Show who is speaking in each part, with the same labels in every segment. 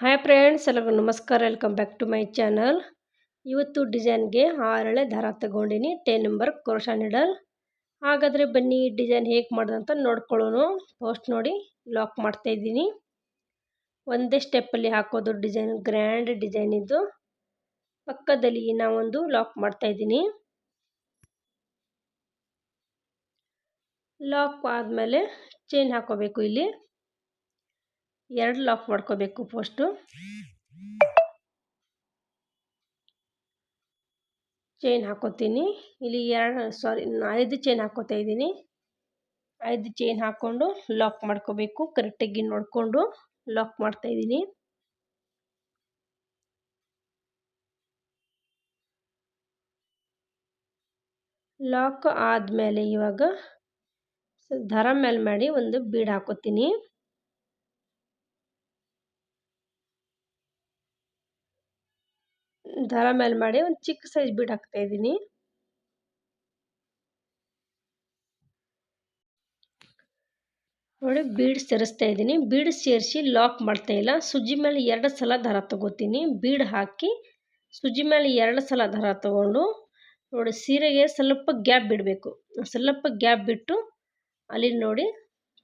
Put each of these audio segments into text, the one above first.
Speaker 1: Hi friends ಎಲ್ಲರಿಗೂ ನಮಸ್ಕಾರ. Welcome back to my channel ಇವತ್ತು ಡಿಸೈನ್ಗೆ ಆರಳೆ ದಾರ ತಗೊಂಡಿನಿ. ಟೆನ್ ನಂಬರ್ ಕ್ರೋಶಾ ನೀಡಲ್ ಹಾಗಾದರೆ ಬನ್ನಿ ಡಿಸೈನ್ ಹೇಗೆ ಮಾಡೋದಂತ ನೋಡ್ಕೊಳ್ಳೋನು ಪೋಸ್ಟ್ ನೋಡಿ ಲಾಕ್ ಮಾಡ್ತಾ ಇದ್ದೀನಿ. ಒಂದೇ ಸ್ಟೆಪ್ಪಲ್ಲಿ ಹಾಕೋದು ಡಿಸೈನ್ ಗ್ರ್ಯಾಂಡ್ ಡಿಸೈನ್ ಇದ್ದು ಪಕ್ಕದಲ್ಲಿ ನಾವೊಂದು ಲಾಕ್ ಮಾಡ್ತಾ ಇದ್ದೀನಿ. ಲಾಕ್ ಆದಮೇಲೆ ಚೈನ್ ಹಾಕೋಬೇಕು ಇಲ್ಲಿ. ಎರಡು ಲಾಕ್ ಮಾಡ್ಕೋಬೇಕು ಫಸ್ಟು ಚೈನ್ ಹಾಕೋತೀನಿ. ಇಲ್ಲಿ ಎರಡು ಸಾರಿ ಐದು ಚೈನ್ ಹಾಕೋತಾ ಇದ್ದೀನಿ. ಐದು ಚೈನ್ ಹಾಕ್ಕೊಂಡು ಲಾಕ್ ಮಾಡ್ಕೋಬೇಕು. ಕರೆಕ್ಟಾಗಿ ನೋಡಿಕೊಂಡು ಲಾಕ್ ಮಾಡ್ತಾ ಇದ್ದೀನಿ. ಲಾಕ್ ಆದಮೇಲೆ ಇವಾಗ ದರ ಮೇಲೆ ಮಾಡಿ ಒಂದು ಬೀಡ್ ಹಾಕೋತೀನಿ. ದಾರ ಮೇಲೆ ಮಾಡಿ ಒಂದು ಚಿಕ್ಕ ಸೈಜ್ ಬೀಡ್ ಹಾಕ್ತಾ ಇದ್ದೀನಿ. ನೋಡಿ ಬೀಡ್ ಸೇರಿಸ್ತಾ ಇದ್ದೀನಿ. ಬೀಡ್ ಸೇರಿಸಿ ಲಾಕ್ ಮಾಡ್ತಾ ಇಲ್ಲ. ಸುಜ್ಜಿ ಮೇಲೆ ಎರಡು ಸಲ ದಾರ ತಗೋತೀನಿ. ಬೀಡ್ ಹಾಕಿ ಸುಜಿ ಮೇಲೆ ಎರಡು ಸಲ ದಾರ ತಗೊಂಡು ನೋಡಿ ಸೀರೆಗೆ ಸ್ವಲ್ಪ ಗ್ಯಾಪ್ ಬಿಡಬೇಕು. ಸ್ವಲ್ಪ ಗ್ಯಾಪ್ ಬಿಟ್ಟು ಅಲ್ಲಿ ನೋಡಿ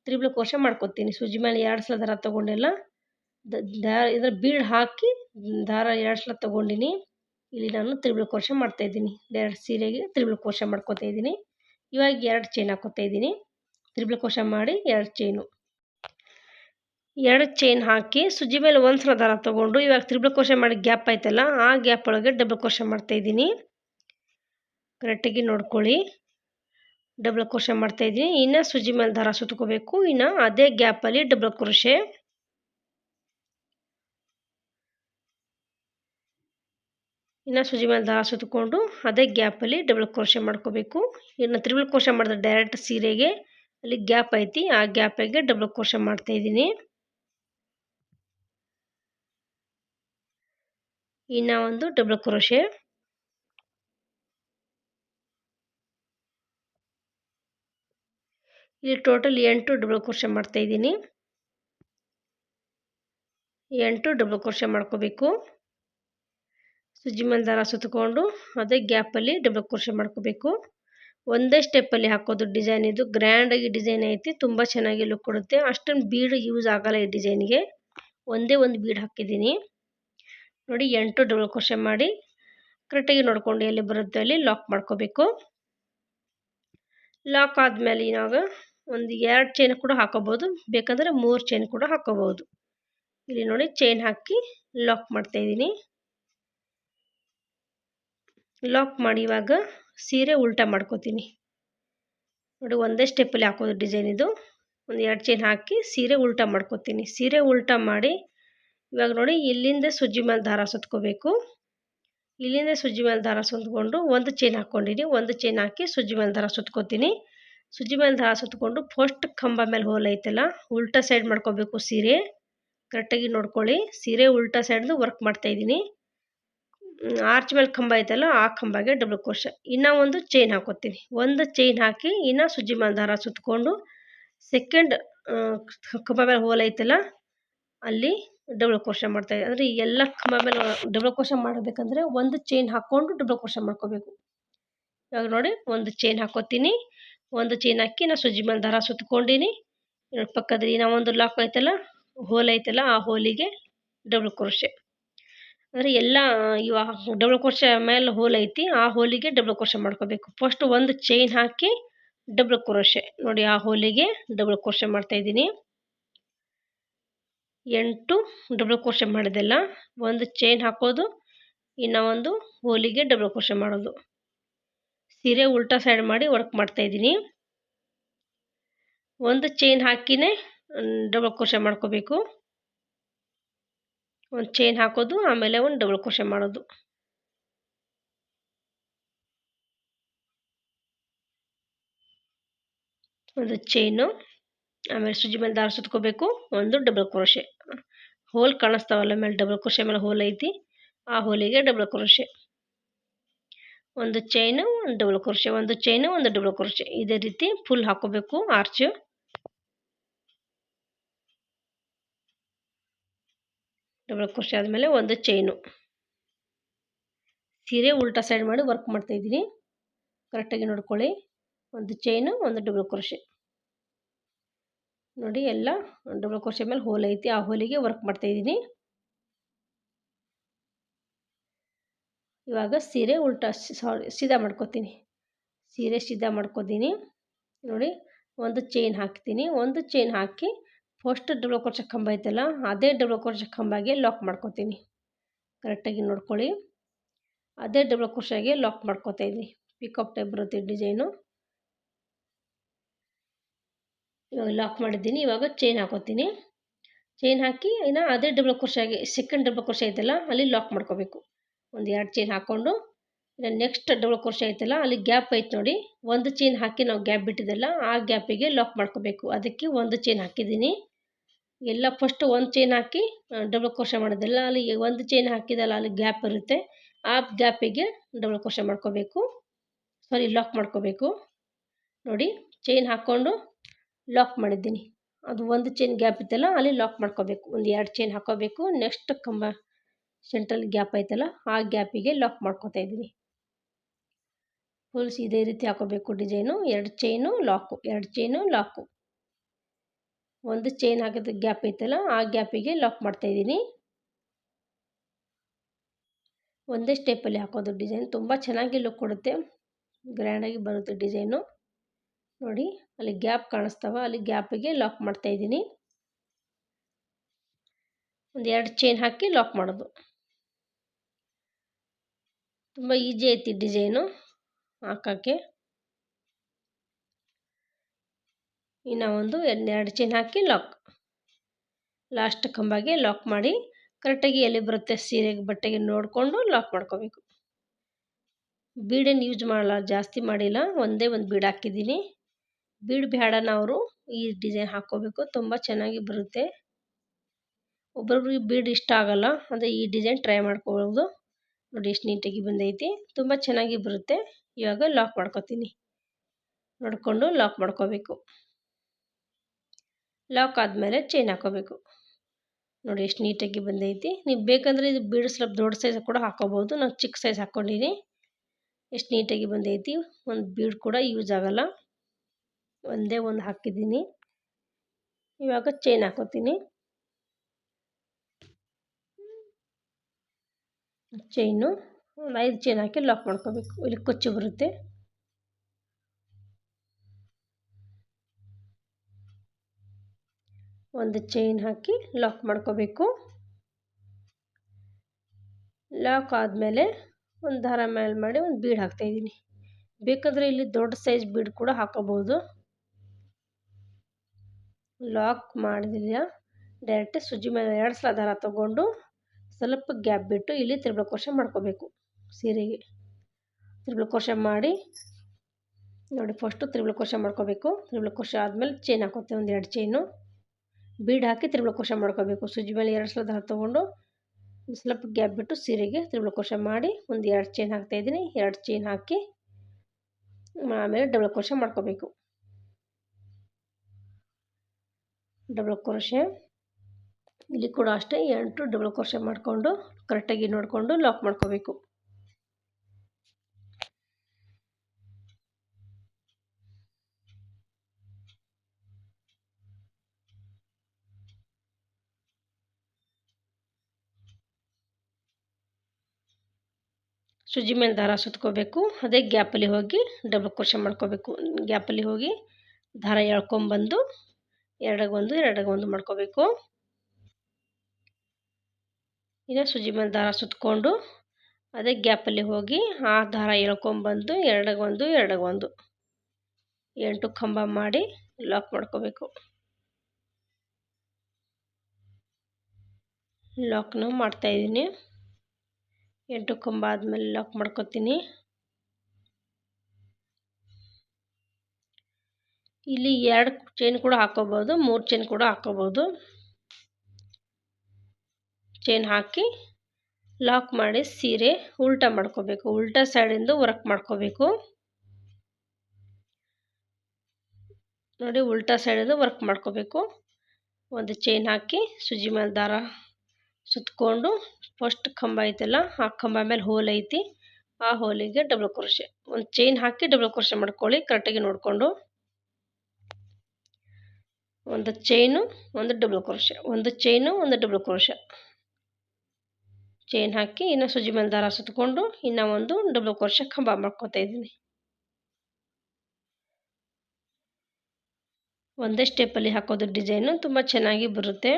Speaker 1: ತ್ರಿಬಲ್ ಕೋಶ ಮಾಡ್ಕೊತೀನಿ. ಸುಜ್ಜಿ ಮೇಲೆ ಎರಡು ಸಲ ದಾರ ತೊಗೊಂಡೆಲ್ಲ ದಾರ ಇದರ ಬೀಡ್ ಹಾಕಿ ದಾರ ಎರಡು ಸಲ ತೊಗೊಂಡಿನಿ. ಇಲ್ಲಿ ನಾನು ತ್ರಿಬ್ಲ ಕೋಶ ಮಾಡ್ತಾಯಿದ್ದೀನಿ ಎರಡು ಸೀರೆಗೆ ತ್ರಿಬಲ್ ಕೋಶ ಮಾಡ್ಕೋತಾ ಇದ್ದೀನಿ. ಇವಾಗ ಎರಡು ಚೈನ್ ಹಾಕೋತಾ ಇದ್ದೀನಿ. ತ್ರಿಬಲ್ ಕೋಶ ಮಾಡಿ ಎರಡು ಚೈನು ಎರಡು ಚೈನ್ ಹಾಕಿ ಸುಜ್ಜಿ ಮೇಲೆ ಒಂದು ಸಲ ದಾರ ತೊಗೊಂಡು ಇವಾಗ ತ್ರಿಬಲ್ ಕೋಶ ಮಾಡಿ ಗ್ಯಾಪ್ ಆಯ್ತಲ್ಲ, ಆ ಗ್ಯಾಪ್ ಒಳಗೆ ಡಬಲ್ ಕೋಶ ಮಾಡ್ತಾಯಿದ್ದೀನಿ ಕರೆಕ್ಟಾಗಿ ನೋಡ್ಕೊಳ್ಳಿ. ಡಬಲ್ ಮಾಡ್ತಾ ಇದ್ದೀನಿ. ಇನ್ನು ಸುಜಿ ಮೇಲೆ ದಾರ ಸುತ್ಕೋಬೇಕು. ಇನ್ನು ಅದೇ ಗ್ಯಾಪಲ್ಲಿ ಡಬಲ್ ಕ್ರೋಶೆ ಇನ್ನು ಸುಜಿ ಮೇಲೆ ದಾರ ಸುತ್ತಕೊಂಡು ಅದೇ ಗ್ಯಾಪಲ್ಲಿ ಡಬಲ್ ಕ್ರೋಶೆ ಮಾಡ್ಕೋಬೇಕು. ಇನ್ನು ತ್ರಿಬಲ್ ಕ್ರೋಶೆ ಮಾಡಿದ್ರೆ ಡೈರೆಕ್ಟ್ ಸೀರೆಗೆ ಅಲ್ಲಿ ಗ್ಯಾಪ್ ಐತಿ, ಆ ಗ್ಯಾಪಿಗೆ ಡಬಲ್ ಕ್ರೋಶೆ ಮಾಡ್ತಾಯಿದ್ದೀನಿ ಇನ್ನು ಒಂದು ಡಬಲ್ ಕ್ರೋಶೆ ಇಲ್ಲಿ ಟೋಟಲ್ ಎಂಟು ಡಬಲ್ ಕ್ರೋಶೆ ಮಾಡ್ತಾಯಿದ್ದೀನಿ ಎಂಟು ಡಬಲ್ ಕ್ರೋಶೆ ಮಾಡ್ಕೋಬೇಕು. ಸುಜ್ಜಿ ಮೇಲೆ ದಾರ ಸುತ್ತಕೊಂಡು ಅದೇ ಗ್ಯಾಪಲ್ಲಿ ಡಬಲ್ ಕ್ರೋಶೆ ಮಾಡ್ಕೋಬೇಕು. ಒಂದೇ ಸ್ಟೆಪ್ಪಲ್ಲಿ ಹಾಕೋದು ಡಿಸೈನ್ ಇದು. ಗ್ರ್ಯಾಂಡಾಗಿ ಡಿಸೈನ್ ಐತಿ, ತುಂಬ ಚೆನ್ನಾಗಿ ಲುಕ್ ಕೊಡುತ್ತೆ. ಅಷ್ಟೊಂದು ಬೀಡ್ ಯೂಸ್ ಆಗಲ್ಲ ಈ ಡಿಸೈನ್ಗೆ ಒಂದೇ ಒಂದು ಬೀಡ್ ಹಾಕಿದ್ದೀನಿ. ನೋಡಿ ಎಂಟು ಡಬಲ್ ಕ್ರೋಶೆ ಮಾಡಿ ಕರೆಕ್ಟಾಗಿ ನೋಡ್ಕೊಂಡು ಎಲ್ಲಿ ಬರುತ್ತೆ ಅಲ್ಲಿ ಲಾಕ್ ಮಾಡ್ಕೋಬೇಕು. ಲಾಕ್ ಆದಮೇಲೆ ಇವಾಗ ಒಂದು ಎರಡು ಚೈನ್ ಕೂಡ ಹಾಕೋಬೋದು. ಬೇಕಂದರೆ ಮೂರು ಚೈನ್ ಕೂಡ ಹಾಕೋಬೋದು. ಇಲ್ಲಿ ನೋಡಿ ಚೈನ್ ಹಾಕಿ ಲಾಕ್ ಮಾಡ್ತಾಯಿದ್ದೀನಿ ಲಾಕ್ ಮಾಡಿ ಇವಾಗ ಸೀರೆ ಉಲ್ಟಾ ಮಾಡ್ಕೋತೀನಿ. ನೋಡಿ ಒಂದೇ ಸ್ಟೆಪ್ಪಲ್ಲಿ ಹಾಕೋದು ಡಿಸೈನ್ ಇದು. ಒಂದು ಎರಡು ಚೈನ್ ಹಾಕಿ ಸೀರೆ ಉಲ್ಟಾ ಮಾಡ್ಕೋತೀನಿ. ಸೀರೆ ಉಲ್ಟಾ ಮಾಡಿ ಇವಾಗ ನೋಡಿ ಇಲ್ಲಿಂದ ಸುಜ್ಜಿ ಮೇಲೆ ದಾರ ಸುತ್ಕೋಬೇಕು. ಇಲ್ಲಿಂದ ಸುಜ್ಜಿ ಮೇಲೆ ದಾರ ಸುತ್ಕೊಂಡು ಒಂದು ಚೈನ್ ಹಾಕ್ಕೊಂಡಿನಿ ಒಂದು ಚೈನ್ ಹಾಕಿ ಸುಜ್ಜಿ ಮೇಲೆ ದಾರ ಸುತ್ಕೋತೀನಿ. ಸುಜ್ಜಿ ಮೇಲೆ ದಾರ ಸುತ್ಕೊಂಡು ಫಸ್ಟ್ ಕಂಬ ಮೇಲೆ ಹೋಲ್ ಐತಲ್ಲ, ಉಲ್ಟಾ ಸೈಡ್ ಮಾಡ್ಕೋಬೇಕು ಸೀರೆ. ಕರೆಕ್ಟಾಗಿ ನೋಡ್ಕೊಳ್ಳಿ. ಸೀರೆ ಉಲ್ಟಾ ಸೈಡ್ದು ವರ್ಕ್ ಮಾಡ್ತಾಯಿದ್ದೀನಿ ಆರ್ಚ್ ಮೇಲೆ ಕಂಬ ಐತಲ್ಲ, ಆ ಕಂಬಗೆ ಡಬಲ್ ಕೋಶ ಇನ್ನೂ ಒಂದು ಚೈನ್ ಹಾಕೋತೀನಿ. ಒಂದು ಚೈನ್ ಹಾಕಿ ಇನ್ನೂ ಸುಜ್ಜಿ ಮೇಲೆ ದಾರ ಸುತ್ಕೊಂಡು ಸೆಕೆಂಡ್ ಕಂಬ ಮೇಲೆ ಹೋಲ್ ಐತಲ್ಲ, ಅಲ್ಲಿ ಡಬಲ್ ಕೋಶ ಮಾಡ್ತಾಯಿದ್ದೆ ಅಂದರೆ ಎಲ್ಲ ಕಂಬ ಮೇಲೆ ಡಬಲ್ ಕೋಶ ಮಾಡಬೇಕಂದ್ರೆ ಒಂದು ಚೈನ್ ಹಾಕ್ಕೊಂಡು ಡಬಲ್ ಕೋಶ ಮಾಡ್ಕೋಬೇಕು. ಇವಾಗ ನೋಡಿ, ಒಂದು ಚೈನ್ ಹಾಕೋತೀನಿ. ಒಂದು ಚೈನ್ ಹಾಕಿ ನಾ ಸುಜ್ಜಿ ಮೇಲೆ ದಾರ ಸುತ್ತಕೊಂಡಿನಿ ಪಕ್ಕದಲ್ಲಿ ನಾವೊಂದು ಲಾಕ್ ಐತಲ್ಲ, ಹೋಲ್ ಐತಲ್ಲ, ಆ ಹೋಲಿಗೆ ಡಬಲ್ ಕ್ರೋಶೆ ಅಂದರೆ ಎಲ್ಲ ಇವಾಗ ಡಬಲ್ ಕ್ರೋಶೆ ಮೇಲೆ ಹೋಲ್ ಐತಿ, ಆ ಹೋಲಿಗೆ ಡಬಲ್ ಕ್ರೋಶೆ ಮಾಡ್ಕೋಬೇಕು. ಫಸ್ಟ್ ಒಂದು ಚೈನ್ ಹಾಕಿ ಡಬಲ್ ಕ್ರೋಶೆ ನೋಡಿ ಆ ಹೋಲಿಗೆ ಡಬಲ್ ಕ್ರೋಶೆ ಮಾಡ್ತಾಯಿದ್ದೀನಿ ಎಂಟು ಡಬಲ್ ಕ್ರೋಶೆ ಮಾಡಿದೆಲ್ಲ. ಒಂದು ಚೈನ್ ಹಾಕೋದು, ಇನ್ನು ಒಂದು ಹೋಲಿಗೆ ಡಬಲ್ ಕ್ರೋಶೆ ಮಾಡೋದು. ಸೀರೆ ಉಲ್ಟಾ ಸೈಡ್ ಮಾಡಿ ವರ್ಕ್ ಮಾಡ್ತಾಯಿದ್ದೀನಿ ಒಂದು ಚೈನ್ ಹಾಕಿನೇ ಡಬಲ್ ಕ್ರೋಶೆ ಮಾಡ್ಕೋಬೇಕು. ಒಂದು ಚೈನ್ ಹಾಕೋದು, ಆಮೇಲೆ ಒಂದು ಡಬಲ್ ಕ್ರೋಶೆ ಮಾಡೋದು. ಒಂದು ಚೈನು ಆಮೇಲೆ ಸುಜಿ ಮೇಲೆ ದಾರ ಸುತ್ಕೋಬೇಕು, ಒಂದು ಡಬಲ್ ಕ್ರೋಶೆ ಹೋಲ್ ಕಾಣಿಸ್ತಾವಲ್ಲ ಮೇಲೆ ಡಬಲ್ ಕ್ರೋಶೆ ಮೇಲೆ ಹೋಲ್ ಐತಿ, ಆ ಹೋಲಿಗೆ ಡಬಲ್ ಕ್ರೋಶೆ ಒಂದು ಚೈನು ಒಂದು ಡಬಲ್ ಕ್ರೋಶೆ ಒಂದು ಚೈನು ಒಂದು ಡಬಲ್ ಕ್ರೋಶೆ ಇದೇ ರೀತಿ ಫುಲ್ ಹಾಕೋಬೇಕು ಆರ್ಚು ಡಬಲ್ ಕ್ರೋಶಿ ಆದಮೇಲೆ ಒಂದು ಚೈನು ಸೀರೆ ಉಲ್ಟಾ ಸೈಡ್ ಮಾಡಿ ವರ್ಕ್ ಮಾಡ್ತಾಯಿದ್ದೀನಿ ಕರೆಕ್ಟಾಗಿ ನೋಡ್ಕೊಳ್ಳಿ. ಒಂದು ಚೈನು ಒಂದು ಡಬಲ್ ಕ್ರೋಶಿ ನೋಡಿ ಎಲ್ಲ ಡಬಲ್ ಕ್ರೋಶಿ ಮೇಲೆ ಹೋಲ್ ಐತಿ. ಆ ಹೋಲಿಗೆ ವರ್ಕ್ ಮಾಡ್ತಾಯಿದ್ದೀನಿ ಇವಾಗ ಸೀರೆ ಉಲ್ಟಾ ಸಾರಿ ಸೀದಾ ಮಾಡ್ಕೊತೀನಿ. ಸೀರೆ ಸೀದಾ ಮಾಡ್ಕೊತೀನಿ. ನೋಡಿ, ಒಂದು ಚೈನ್ ಹಾಕ್ತೀನಿ. ಒಂದು ಚೈನ್ ಹಾಕಿ ಫಸ್ಟ್ ಡಬಲ್ ಕ್ರೋಶೆ ಕಂಬ ಐತಲ್ಲ, ಅದೇ ಡಬಲ್ ಕ್ರೋಶೆ ಕಂಬಾಗೆ ಲಾಕ್ ಮಾಡ್ಕೊತೀನಿ. ಕರೆಕ್ಟಾಗಿ ನೋಡ್ಕೊಳ್ಳಿ. ಅದೇ ಡಬಲ್ ಕ್ರೋಶಾಗೆ ಲಾಕ್ ಮಾಡ್ಕೊತಾ ಇದ್ದೀನಿ. ಪಿಕಪ್ ಟೈಪ್ ಬರುತ್ತೆ ಡಿಸೈನು ಇವಾಗ ಲಾಕ್ ಮಾಡಿದ್ದೀನಿ, ಇವಾಗ ಚೈನ್ ಹಾಕೋತೀನಿ. ಚೈನ್ ಹಾಕಿ, ಇನ್ನು ಅದೇ ಡಬಲ್ ಕ್ರೋಶಾಗೆ ಸೆಕೆಂಡ್ ಡಬಲ್ ಕ್ರೋಶ ಐತಲ್ಲ, ಅಲ್ಲಿ ಲಾಕ್ ಮಾಡ್ಕೋಬೇಕು. ಒಂದು ಎರಡು ಚೈನ್ ಹಾಕ್ಕೊಂಡು ಇನ್ನು ನೆಕ್ಸ್ಟ್ ಡಬಲ್ ಕ್ರೋಶ ಐತಲ್ಲ, ಅಲ್ಲಿ ಗ್ಯಾಪ್ ಐತೆ ನೋಡಿ, ಒಂದು ಚೈನ್ ಹಾಕಿ ನಾವು ಗ್ಯಾಪ್ ಬಿಟ್ಟಿದ್ದಲ್ಲ, ಆ ಗ್ಯಾಪಿಗೆ ಲಾಕ್ ಮಾಡ್ಕೋಬೇಕು. ಅದಕ್ಕೆ ಒಂದು ಚೈನ್ ಹಾಕಿದ್ದೀನಿ. ಎಲ್ಲ ಫಸ್ಟ್ ಒಂದು ಚೈನ್ ಹಾಕಿ ಡಬಲ್ ಕ್ರೋಶ ಮಾಡೋದಿಲ್ಲ ಅಲ್ಲಿ ಒಂದು ಚೈನ್ ಹಾಕಿದಲ್ಲ, ಅಲ್ಲಿ ಗ್ಯಾಪ್ ಇರುತ್ತೆ. ಆ ಗ್ಯಾಪಿಗೆ ಡಬಲ್ ಕ್ರೋಶ ಮಾಡ್ಕೋಬೇಕು. ಸಾರಿ ಲಾಕ್ ಮಾಡ್ಕೋಬೇಕು. ನೋಡಿ ಚೈನ್ ಹಾಕ್ಕೊಂಡು ಲಾಕ್ ಮಾಡಿದ್ದೀನಿ. ಅದು ಒಂದು ಚೈನ್ ಗ್ಯಾಪ್ ಇತ್ತಲ್ಲ, ಅಲ್ಲಿ ಲಾಕ್ ಮಾಡ್ಕೋಬೇಕು. ಒಂದು ಎರಡು ಚೈನ್ ಹಾಕೋಬೇಕು. ನೆಕ್ಸ್ಟ್ ಕಂಬ ಸೆಂಟ್ರಲ್ ಗ್ಯಾಪ್ ಐತಲ್ಲ, ಆ ಗ್ಯಾಪಿಗೆ ಲಾಕ್ ಮಾಡ್ಕೋತಾ ಇದ್ದೀನಿ. ಫುಲ್ಸ್ ಇದೇ ರೀತಿ ಹಾಕೋಬೇಕು ಡಿಸೈನು ಎರಡು ಚೈನು ಲಾಕು ಎರಡು ಚೈನು ಲಾಕು ಒಂದು ಚೈನ್ ಹಾಕಿದ ಗ್ಯಾಪ್ ಐತಲ್ಲ, ಆ ಗ್ಯಾಪಿಗೆ ಲಾಕ್ ಮಾಡ್ತಾಯಿದ್ದೀನಿ ಒಂದೇ ಸ್ಟೆಪ್ಪಲ್ಲಿ ಹಾಕೋದು ಡಿಸೈನ್ ತುಂಬ ಚೆನ್ನಾಗಿ ಲುಕ್ ಕೊಡುತ್ತೆ. ಗ್ರ್ಯಾಂಡಾಗಿ ಬರುತ್ತೆ ಡಿಸೈನು ನೋಡಿ, ಅಲ್ಲಿ ಗ್ಯಾಪ್ ಕಾಣಿಸ್ತಾವ. ಅಲ್ಲಿ ಗ್ಯಾಪಿಗೆ ಲಾಕ್ ಮಾಡ್ತಾಯಿದ್ದೀನಿ ಒಂದು ಎರಡು ಚೈನ್ ಹಾಕಿ ಲಾಕ್ ಮಾಡೋದು. ತುಂಬ ಈಜಿ ಐತಿ ಡಿಸೈನು ಹಾಕೋಕ್ಕೆ. ಇನ್ನು ಒಂದು ಎರಡು ಚೈನ್ ಹಾಕಿ ಲಾಕ್ ಲಾಸ್ಟ್ ಕಂಬಾಗೆ ಲಾಕ್ ಮಾಡಿ ಕರೆಕ್ಟಾಗಿ ಎಲ್ಲಿ ಬರುತ್ತೆ ಸೀರೆಗೆ ಬಟ್ಟೆಗೆ ನೋಡಿಕೊಂಡು ಲಾಕ್ ಮಾಡ್ಕೋಬೇಕು. ಬೀಡೇನು ಯೂಸ್ ಮಾಡಲ್ಲ ಜಾಸ್ತಿ ಮಾಡಿಲ್ಲ, ಒಂದೇ ಒಂದು ಬೀಡ್ ಹಾಕಿದ್ದೀನಿ. ಬೀಡ್ ಬೇಡನ ಅವರು ಈ ಡಿಸೈನ್ ಹಾಕ್ಕೋಬೇಕು, ತುಂಬ ಚೆನ್ನಾಗಿ ಬರುತ್ತೆ. ಒಬ್ಬೊಬ್ರಿಗೆ ಬೀಡ್ ಇಷ್ಟ ಆಗಲ್ಲ, ಅಂದರೆ ಈ ಡಿಸೈನ್ ಟ್ರೈ ಮಾಡ್ಕೋಬೋದು ನೋಡಿ ಎಷ್ಟು ನೀಟಾಗಿ ಬಂದೈತಿ, ತುಂಬ ಚೆನ್ನಾಗಿ ಬರುತ್ತೆ. ಇವಾಗ ಲಾಕ್ ಮಾಡ್ಕೋತೀನಿ. ನೋಡಿಕೊಂಡು ಲಾಕ್ ಮಾಡ್ಕೋಬೇಕು. ಲಾಕ್ ಆದಮೇಲೆ ಚೈನ್ ಹಾಕೋಬೇಕು. ನೋಡಿ ಎಷ್ಟು ನೀಟಾಗಿ ಬಂದೈತಿ. ನೀವು ಬೇಕಂದರೆ ಇದು ಬೀಡು ಸ್ವಲ್ಪ ದೊಡ್ಡ ಸೈಜ್ ಕೂಡ ಹಾಕೋಬೋದು ನಾನು ಚಿಕ್ಕ ಸೈಜ್ ಹಾಕ್ಕೊಂಡಿನಿ ಎಷ್ಟು ನೀಟಾಗಿ ಬಂದೈತಿ. ಒಂದು ಬೀಡ್ ಕೂಡ ಯೂಸ್ ಆಗೋಲ್ಲ. ಒಂದೇ ಒಂದು ಹಾಕಿದ್ದೀನಿ. ಇವಾಗ ಚೈನ್ ಹಾಕೋತೀನಿ. ಚೈನು ಒಂದು ಐದು ಚೈನ್ ಹಾಕಿ ಲಾಕ್ ಮಾಡ್ಕೋಬೇಕು. ಇಲ್ಲಿ ಕೊಚ್ಚು ಬರುತ್ತೆ. ಒಂದು ಚೈನ್ ಹಾಕಿ ಲಾಕ್ ಮಾಡ್ಕೋಬೇಕು. ಲಾಕ್ ಆದಮೇಲೆ ಒಂದು ದಾರ ಮೇಲೆ ಮಾಡಿ ಒಂದು ಬೀಡ್ ಹಾಕ್ತಾಯಿದ್ದೀನಿ ಬೇಕಾದರೆ ಇಲ್ಲಿ ದೊಡ್ಡ ಸೈಜ್ ಬೀಡ್ ಕೂಡ ಹಾಕೋಬೋದು ಲಾಕ್ ಮಾಡಿದಿಲ್ಲ. ಡೈರೆಕ್ಟ್ ಸುಜಿ ಮೇಲೆ ಎರಡು ಸಲ ದಾರ ತೊಗೊಂಡು ಸ್ವಲ್ಪ ಗ್ಯಾಪ್ ಬಿಟ್ಟು ಇಲ್ಲಿ ತ್ರಿಬಲ್ ಕೋಶ ಮಾಡ್ಕೋಬೇಕು ಸೀರೆಗೆ. ತ್ರಿಬಲ್ ಕೋಶ ಮಾಡಿ ನೋಡಿ ಫಸ್ಟು ತ್ರಿಬಲ್ ಕೋಶ ಮಾಡ್ಕೋಬೇಕು. ತ್ರಿಬಲ್ ಕೋಶ ಆದಮೇಲೆ ಚೈನ್ ಹಾಕೋತೇವೆ ಒಂದು ಎರಡು ಚೈನು. ಬೀಡ್ ಹಾಕಿ ಕೋಶ ಮಾಡ್ಕೋಬೇಕು. ಸುಜಿ ಮೇಲೆ ಎರಡು ಸಲ ದಾರ ತೊಗೊಂಡು ಸ್ವಲ್ಪ ಗ್ಯಾಪ್ ಬಿಟ್ಟು ಸೀರೆಗೆ ತ್ರಿಬಳ ಕೋಶ ಮಾಡಿ ಒಂದು ಎರಡು ಚೈನ್ ಹಾಕ್ತಾಯಿದ್ದೀನಿ ಎರಡು ಚೈನ್ ಹಾಕಿ ಆಮೇಲೆ ಡಬಲ್ ಕೋಶ ಮಾಡ್ಕೋಬೇಕು. ಡಬಲ್ ಕ್ರೋಶೆ ಇಲ್ಲಿ ಕೂಡ ಅಷ್ಟೇ ಎಂಟು ಡಬಲ್ ಕ್ರೋಶೆ ಮಾಡಿಕೊಂಡು ಕರೆಕ್ಟಾಗಿ ನೋಡಿಕೊಂಡು ಲಾಕ್ ಮಾಡ್ಕೋಬೇಕು. ಸುಜಿ ಮೇಲೆ ದಾರ ಸುತ್ಕೋಬೇಕು, ಅದೇ ಗ್ಯಾಪಲ್ಲಿ ಹೋಗಿ ಡಬಲ್ ಕ್ರೋಶ ಮಾಡ್ಕೋಬೇಕು. ಗ್ಯಾಪಲ್ಲಿ ಹೋಗಿ ದಾರ ಎಳ್ಕೊಂಬಂದು ಎರಡಗೊಂದು ಎರಡಗೊಂದು ಮಾಡ್ಕೋಬೇಕು. ಇನ್ನು ಸುಜಿ ಮೇಲೆ ದಾರ ಸುತ್ಕೊಂಡು, ಅದೇ ಗ್ಯಾಪಲ್ಲಿ ಹೋಗಿ ಆ ದಾರ ಎಳ್ಕೊಂಬಂದು ಎರಡಗೊಂದು ಎರಡಗೊಂದು ಎಂಟು ಕಂಬ ಮಾಡಿ ಲಾಕ್ ಮಾಡ್ಕೋಬೇಕು. ಲಾಕ್ನ ಮಾಡ್ತಾಯಿದ್ದೀನಿ ಎಂಟು ಕಂಬ ಆದಮೇಲೆ ಲಾಕ್ ಮಾಡ್ಕೊತೀನಿ. ಇಲ್ಲಿ ಎರಡು ಚೈನ್ ಕೂಡ ಹಾಕೋಬೋದು, ಮೂರು ಚೈನ್ ಕೂಡ ಹಾಕೋಬೋದು. ಚೈನ್ ಹಾಕಿ ಲಾಕ್ ಮಾಡಿ ಸೀರೆ ಉಲ್ಟಾ ಮಾಡ್ಕೋಬೇಕು, ಉಲ್ಟಾ ಸೈಡಿಂದ ವರ್ಕ್ ಮಾಡ್ಕೋಬೇಕು. ನೋಡಿ ಉಲ್ಟಾ ಸೈಡಿಂದ ವರ್ಕ್ ಮಾಡ್ಕೋಬೇಕು. ಒಂದು ಚೈನ್ ಹಾಕಿ ಸುಜಿ ಮೇಲೆ ದಾರ ಸುತ್ತಕೊಂಡು ಫಸ್ಟ್ ಕಂಬ ಐತಲ್ಲ, ಆ ಕಂಬ ಮೇಲೆ ಹೋಲ್ ಐತಿ. ಆ ಹೋಲಿಗೆ ಡಬಲ್ ಕ್ರೋಶೆ ಒಂದು ಚೈನ್ ಹಾಕಿ ಡಬಲ್ ಕ್ರೋಶೆ ಮಾಡ್ಕೊಳ್ಳಿ ಕರೆಕ್ಟಾಗಿ ನೋಡಿಕೊಂಡು. ಒಂದು ಚೈನು ಒಂದು ಡಬಲ್ ಕ್ರೋಶೆ ಒಂದು ಚೈನು ಒಂದು ಡಬಲ್ ಕ್ರೋಶೆ ಚೈನ್ ಹಾಕಿ ಇನ್ನು ಸುಜಿ ಮೇಲೆ ದಾರ ಸುತ್ತಕೊಂಡು ಇನ್ನು ಒಂದು ಡಬಲ್ ಕ್ರೋಶೆ ಕಂಬ ಮಾಡ್ಕೊತಾ ಇದ್ದೀನಿ. ಒಂದೇ ಸ್ಟೆಪ್ಪಲ್ಲಿ ಹಾಕೋದು ಡಿಸೈನು ತುಂಬ ಚೆನ್ನಾಗಿ ಬರುತ್ತೆ.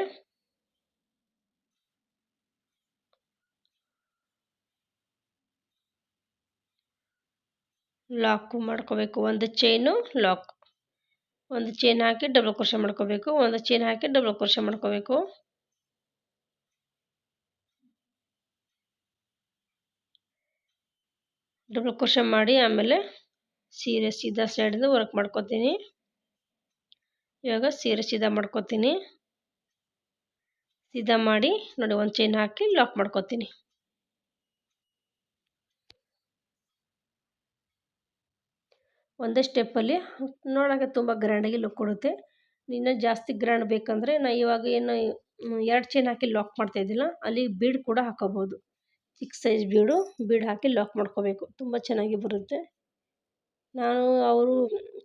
Speaker 1: ಲಾಕು ಮಾಡ್ಕೋಬೇಕು. ಒಂದು ಚೈನು ಲಾಕ್ ಒಂದು ಚೈನ್ ಹಾಕಿ ಡಬಲ್ ಕ್ರೋಶೆ ಮಾಡ್ಕೋಬೇಕು. ಒಂದು ಚೈನ್ ಹಾಕಿ ಡಬಲ್ ಕ್ರೋಶೆ ಮಾಡ್ಕೋಬೇಕು. ಡಬಲ್ ಕ್ರೋಶೆ ಮಾಡಿ ಆಮೇಲೆ ಸೀರೆ ಸೀದಾ ಸೈಡಿಂದ ವರ್ಕ್ ಮಾಡ್ಕೋತೀನಿ. ಇವಾಗ ಸೀರೆ ಸೀದಾ ಮಾಡ್ಕೋತೀನಿ. ಸೀದಾ ಮಾಡಿ ನೋಡಿ, ಒಂದು ಚೈನ್ ಹಾಕಿ ಲಾಕ್ ಮಾಡ್ಕೋತೀನಿ. ಒಂದೇ ಸ್ಟೆಪ್ಪಲ್ಲಿ ನೋಡೋಕ್ಕೆ ತುಂಬ ಗ್ರ್ಯಾಂಡಾಗಿ ಲುಕ್ ಕೊಡುತ್ತೆ. ಇನ್ನೂ ಜಾಸ್ತಿ ಗ್ರ್ಯಾಂಡ್ ಬೇಕಂದರೆ ನಾ ಇವಾಗ ಏನು ಎರಡು ಚೈನ್ ಹಾಕಿ ಲಾಕ್ ಮಾಡ್ತಾ ಇದ್ದಿಲ್ಲ, ಅಲ್ಲಿ ಬೀಡ್ ಕೂಡ ಹಾಕೋಬೋದು. ಚಿಕ್ಕ ಸೈಜ್ ಬೀಡು, ಬೀಡ್ ಹಾಕಿ ಲಾಕ್ ಮಾಡ್ಕೋಬೇಕು. ತುಂಬ ಚೆನ್ನಾಗಿ ಬರುತ್ತೆ. ನಾನು, ಅವರು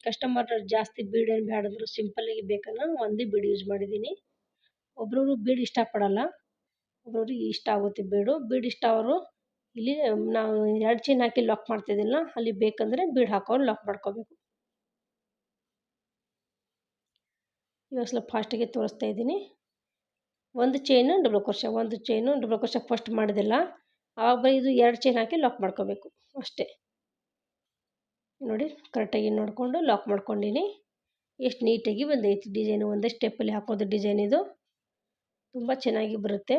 Speaker 1: ಕಸ್ಟಮರ್ ಜಾಸ್ತಿ ಬೀಡ್ ಏನು ಬೇಡಂದ್ರು ಸಿಂಪಲ್ಲಾಗಿ ಬೇಕಲ್ಲ, ಒಂದೇ ಬೀಡ್ ಯೂಸ್ ಮಾಡಿದ್ದೀನಿ. ಒಬ್ರೊಬ್ರು ಬೀಡ್ ಇಷ್ಟಪಡಲ್ಲ. ಒಬ್ರೊಬ್ರಿಗೆ ಇಷ್ಟ ಆಗುತ್ತೆ ಬೀಡು. ಬೀಡ್ ಇಷ್ಟ ಅವರು ಇಲ್ಲಿ ನಾವು ಎರಡು ಚೈನ್ ಹಾಕಿ ಲಾಕ್ ಮಾಡ್ತಿದ್ದಿಲ್ಲ, ಅಲ್ಲಿ ಬೇಕಂದರೆ ಬೀಡ್ ಹಾಕೊಂಡು ಲಾಕ್ ಮಾಡ್ಕೋಬೇಕು. ಇವಾಗ ಸ್ವಲ್ಪ ಫಾಸ್ಟಿಗೆ ತೋರಿಸ್ತಾ ಇದ್ದೀನಿ. ಒಂದು ಚೈನು ಡಬಲ್ ಕ್ರೋಶ ಒಂದು ಚೈನು ಡಬಲ್ ಕ್ರೋಶ ಫಸ್ಟ್ ಮಾಡಿದಿಲ್ಲ. ಆವಾಗ ಇದು ಎರಡು ಚೈನ್ ಹಾಕಿ ಲಾಕ್ ಮಾಡ್ಕೋಬೇಕು, ಅಷ್ಟೇ. ನೋಡಿ ಕರೆಕ್ಟಾಗಿ ನೋಡಿಕೊಂಡು ಲಾಕ್ ಮಾಡ್ಕೊಂಡೀನಿ. ಎಷ್ಟು ನೀಟಾಗಿ ಬಂದೈತಿ ಡಿಸೈನು ಒಂದೇ ಸ್ಟೆಪ್ಪಲ್ಲಿ ಹಾಕೋದು ಡಿಸೈನ್ ಇದು. ತುಂಬ ಚೆನ್ನಾಗಿ ಬರುತ್ತೆ.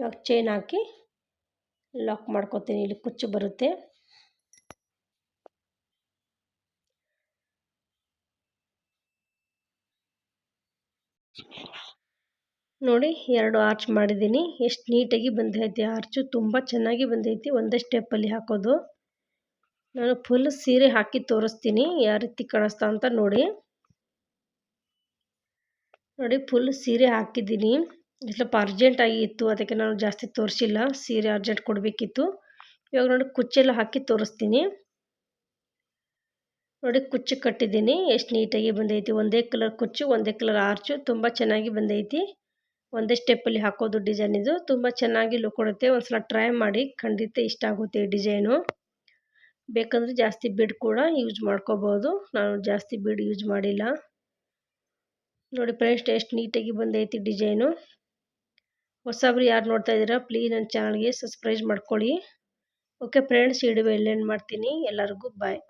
Speaker 1: ಇವಾಗ ಚೈನ್ ಹಾಕಿ ಲಾಕ್ ಮಾಡ್ಕೋತೀನಿ. ಇಲ್ಲಿ ಕುಚ್ಚು ಬರುತ್ತೆ. ನೋಡಿ ಎರಡು ಆರ್ಚ್ ಮಾಡಿದ್ದೀನಿ. ಎಷ್ಟು ನೀಟಾಗಿ ಬಂದೈತಿ. ಆರ್ಚು ತುಂಬ ಚೆನ್ನಾಗಿ ಬಂದೈತಿ. ಒಂದೇ ಸ್ಟೆಪ್ಪಲ್ಲಿ ಹಾಕೋದು. ನಾನು ಫುಲ್ ಸೀರೆ ಹಾಕಿ ತೋರಿಸ್ತೀನಿ. ಯಾವ ರೀತಿ ಕಾಣಿಸ್ತಾ ಅಂತ ನೋಡಿ. ನೋಡಿ ಫುಲ್ ಸೀರೆ ಹಾಕಿದ್ದೀನಿ. ಸ್ವಲ್ಪ ಅರ್ಜೆಂಟಾಗಿ ಇತ್ತು, ಅದಕ್ಕೆ ನಾನು ಜಾಸ್ತಿ ತೋರಿಸಿಲ್ಲ. ಸೀರೆ ಅರ್ಜೆಂಟ್ ಕೊಡಬೇಕಿತ್ತು. ಇವಾಗ ನೋಡಿ ಕುಚ್ಚೆಲ್ಲ ಹಾಕಿ ತೋರಿಸ್ತೀನಿ. ನೋಡಿ ಕುಚ್ಚು ಕಟ್ಟಿದ್ದೀನಿ. ಎಷ್ಟು ನೀಟಾಗಿ ಬಂದೈತಿ. ಒಂದೇ ಕಲರ್ ಕುಚ್ಚು, ಒಂದೇ ಕಲರ್ ಆರ್ಚು ತುಂಬ ಚೆನ್ನಾಗಿ ಬಂದೈತಿ. ಒಂದೇ ಸ್ಟೆಪ್ಪಲ್ಲಿ ಹಾಕೋದು ಡಿಸೈನ್ ಇದು. ತುಂಬ ಚೆನ್ನಾಗಿ ಲುಕ್ ಕೊಡುತ್ತೆ. ಒಂದ್ಸಲ ಟ್ರೈ ಮಾಡಿ ಖಂಡಿತ ಇಷ್ಟ ಆಗುತ್ತೆ ಈ ಡಿಸೈನು ಬೇಕಂದರೆ ಜಾಸ್ತಿ ಬಿಡ್ ಕೂಡ ಯೂಸ್ ಮಾಡ್ಕೋಬೋದು. ನಾನು ಜಾಸ್ತಿ ಬಿಡ್ ಯೂಸ್ ಮಾಡಿಲ್ಲ. ನೋಡಿ ಫ್ರೆಂಡ್ಸ್ ಎಷ್ಟು ನೀಟಾಗಿ ಬಂದೈತಿ ಡಿಸೈನು ಹೊಸಬ್ರು ಯಾರು ನೋಡ್ತಾ ಇದ್ದೀರಾ ಪ್ಲೀಸ್ ನನ್ನ ಚಾನಲ್ಗೆ ಸಬ್ಸ್ಕ್ರೈಬ್ ಮಾಡ್ಕೊಳ್ಳಿ. ಓಕೆ ಫ್ರೆಂಡ್ಸ್ ಇಡುವೆ ಎಲ್ಲೇನು ಮಾಡ್ತೀನಿ. ಎಲ್ಲರಿಗೂ ಬಾಯ್